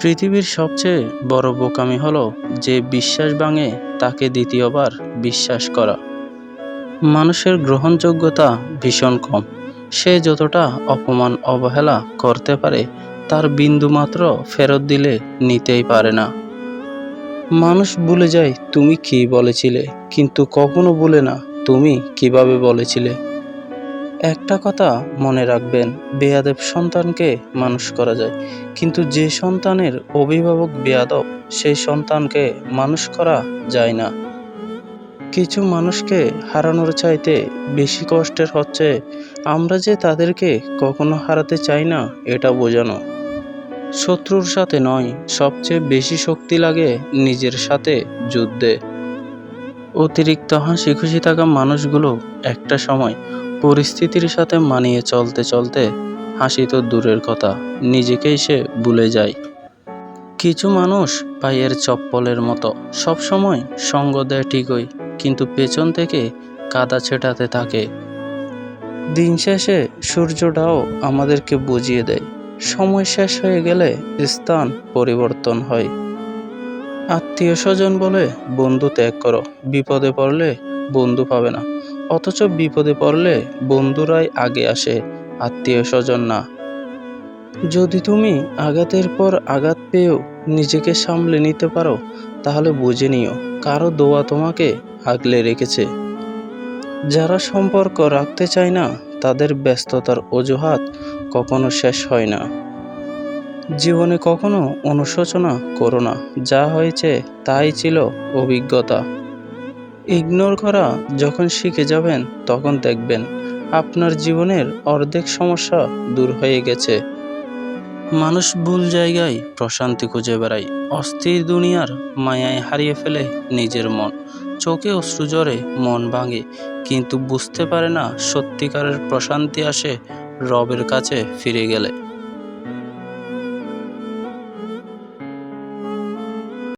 পৃথিবীর সবচেয়ে বড় বোকামি হলো যে বিশ্বাস ভাঙে তাকে দ্বিতীয়বার বিশ্বাস করা। মানুষের গ্রহণযোগ্যতা ভীষণ কম। সে যতটা অপমান, অবহেলা করতে পারে, তার বিন্দুমাত্র ফেরত দিলে নিতেই পারে না। মানুষ ভুলে যায়, তুমি কি বলেছিলে? কিন্তু কখনো ভুলে না, তুমি কীভাবে বলেছিলে? একটা কথা মনে রাখবেন, বেয়াদব সন্তানকে মানুষ করা যায়। কিন্তু যে সন্তানের অভিভাবক বেয়াদব, সেই সন্তানকে মানুষ করা যায় না। কিছু মানুষকে হারানোর চাইতে বেশি কষ্টের হচ্ছে, আমরা যে তাদেরকে কখনো হারাতে চাই না, এটা বোঝানো। শত্রুর সাথে নয়, সবচেয়ে বেশি শক্তি লাগে নিজের সাথে যুদ্ধে। অতিরিক্ত হাসি খুশি থাকা মানুষগুলো একটা সময় পরিস্থিতির সাথে মানিয়ে চলতে চলতে হাসি তো দূরের কথা, নিজেকেই সে ভুলে যায়। কিছু মানুষ পায়ের চপ্পলের মতো সব সময় সঙ্গ দেয় ঠিকই, কিন্তু পেছন থেকে কাদা ছেটাতে থাকে। দিন শেষে সূর্যটাও আমাদেরকে বুঝিয়ে দেয়। সময় শেষ হয়ে গেলে স্থান পরিবর্তন হয়। আত্মীয় স্বজন বলে বন্ধু ত্যাগ করো। বিপদে পড়লে বন্ধু পাবে না। অথচ বিপদে পড়লে বন্ধুরাই আগে আসে আত্মীয় স্বজন না। যদি তুমি আঘাতের পর আঘাত পেয়েও নিজেকে সামলে নিতে পারো, তাহলে বুঝে নিও, কারও দোয়া তোমাকে আগলে রেখেছে। যারা সম্পর্ক রাখতে চায় না, তাদের ব্যস্ততার অজুহাত কখনো শেষ হয় না। জীবনে কখনো অনুশোচনা করো না। যা হয়েছে তাই ছিল অভিজ্ঞতা। ইগনোর করা যখন শিখে যাবেন, তখন দেখবেন আপনার জীবনের অর্ধেক সমস্যা দূর হয়ে গেছে। মানুষ ভুল জায়গায় প্রশান্তি খুঁজে বেড়ায়। অস্থির দুনিয়ার মায়ায় হারিয়ে ফেলে নিজের মন। চোখে অশ্রু জ্বরে মন ভাঙে, কিন্তু বুঝতে পারে না সত্যিকারের প্রশান্তি আসে রবের কাছে ফিরে গেলে।